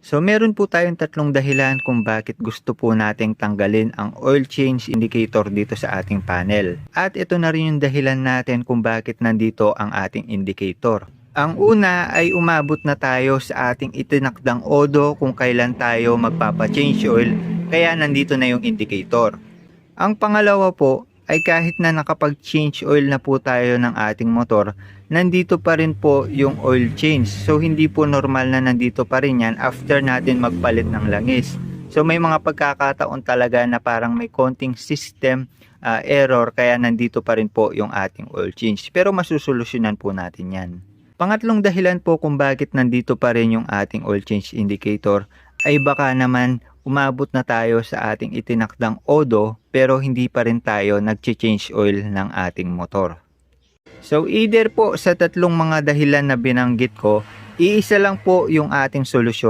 So meron po tayong tatlong dahilan kung bakit gusto po nating tanggalin ang oil change indicator dito sa ating panel. At ito na rin yung dahilan natin kung bakit nandito ang ating indicator. Ang una ay umabot na tayo sa ating itinakdang odo kung kailan tayo magpapa-change oil kaya nandito na yung indicator. Ang pangalawa po ay kahit na nakapag-change oil na po tayo ng ating motor, nandito pa rin po yung oil change. So hindi po normal na nandito pa rin yan after natin magpalit ng langis. So may mga pagkakataon talaga na parang may konting system ah, error kaya nandito pa rin po yung ating oil change. Pero masusolusyonan po natin yan. Pangatlong dahilan po kung bakit nandito pa rin yung ating oil change indicator ay baka naman umabot na tayo sa ating itinakdang odo pero hindi pa rin tayo nag-change oil ng ating motor. So either po sa tatlong mga dahilan na binanggit ko, iisa lang po yung ating solusyon